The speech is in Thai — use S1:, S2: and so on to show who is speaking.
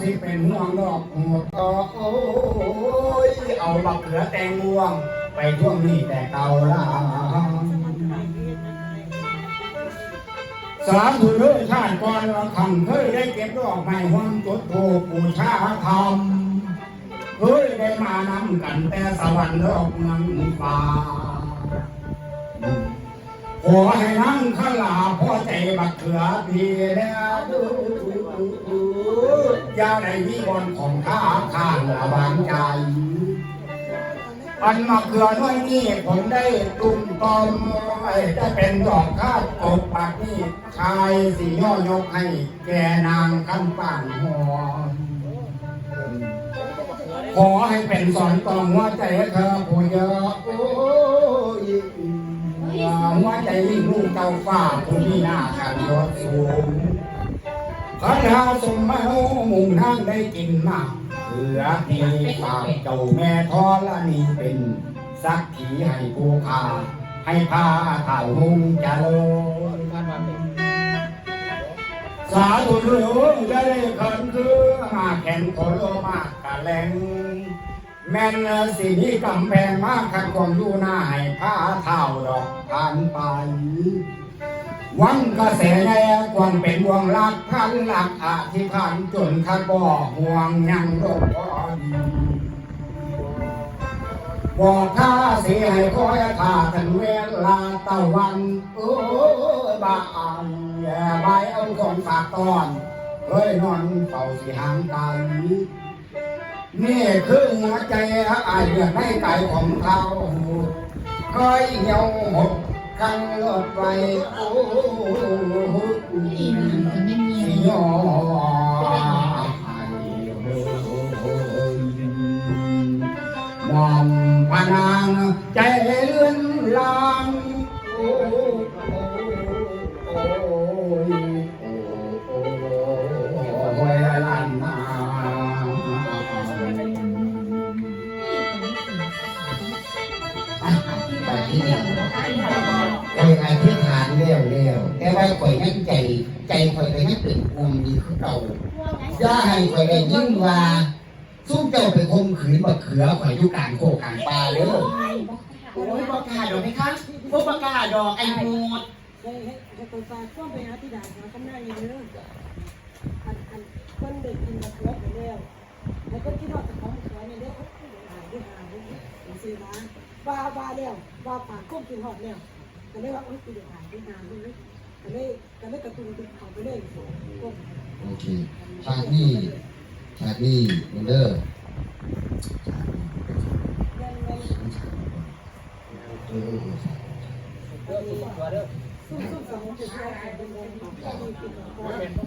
S1: สิเป็นห่วงดอกหมดก็โอ้ยเอาบักเขือแตงม่วง ไปท่วงนี่แต่เกาละสาธุเด้อชาติก่อนละคำเคยได้เก็บดอกไม้หวงจดถูกบูชาธรรมเคยได้มานำกันแต่สวรรค์โลกนังฟ้าขอให้นั่งข้าลาพ่อใจบักเขือพีแล้ว อย่าได้มีบนของข้าข้างระวังใจอันมะเขือน้อยนี่ผมได้ตุ้มตอมไอ้จะเป็นดอกข้าตกปากนี่ชายสีย่อยกให้แกนางขั้นป่านหอขอให้เป็นสอนตองหัวใจเธอผู้เยอะโอ้ยหัวใจลูกเจ้าฟ้าผู้ที่หน้าขันยศสูง พระราสมมาโมุ่งทางได้กินมากเหลือทีฝากเจ้าแม่ทอละนีเป็นสักขีให้ผู้ขาให้พาเถ่ามุงจริญสาธุเรื่องจะได้ขันคือมาแข่งคโลมากกะแหลงแม่นสิ่งที่กำแพงมากขันความอยู่หน้าให้ผ้าเท่าดอกผ่านไป วังกระแสแน่ความเป็นวงรักพันหลักอธิษฐานจนขัดบ่อห่วงยังดอกพอดีบอกข้าเสียให้คอยท่ากันเวลาตะวันโอ้ยบ้านแย่ใบเอาของฝากตอนเฮ้ยนอนเฝ้าสิหางกลนี่คือหัวใจอายเรื่องในกายของเขาคยเหี่ยวหด คันรถไฟโอ้สิยอมอมพนางใจเลื่อนลางโอ้โอ้ยโอ้โอ้ยลัน นา
S2: บัดนี้คอยอธิษฐานเร็วเร็วแต่ว่าคอยยังใจ ใจคอยก็ยังเป็นกลุ่มดีคือเก่าอย่าให้คอยได้ยินว่าสู้เจ้าไปข่มขืนบักเขือคอยอยู่กลางโคกลางป่าเด้อ
S3: โอ้ยประกาศดอกไหมคะพวกประกาศดอกไอ้โมด
S4: เฮ้ยเฮ้ยจะตัวตาก็ไปหาที่ด่านหาคำหน้าอย่างนี้อันอันคนเด็กกินมาครบไปแล้วแล้วก็คิดว่าจะของสวยในเด็กหาที่หาที่ซื้อมาบ้าบ้าแล้วบ้าปากก้มกินหอดแล้ว ก็เลยว่าโอ๊ยกูเดี๋ยวหาที่าที่นี่ก็เลยก็เลยกระตุ้นเขาไปเลยก้ม
S2: โอเคฉากนี้ฉากนี้มันเด้อ
S4: ยังไง
S2: เออ
S4: ซุ่มซุ่มสองจุดห้าเป็นวงของที่ดขอ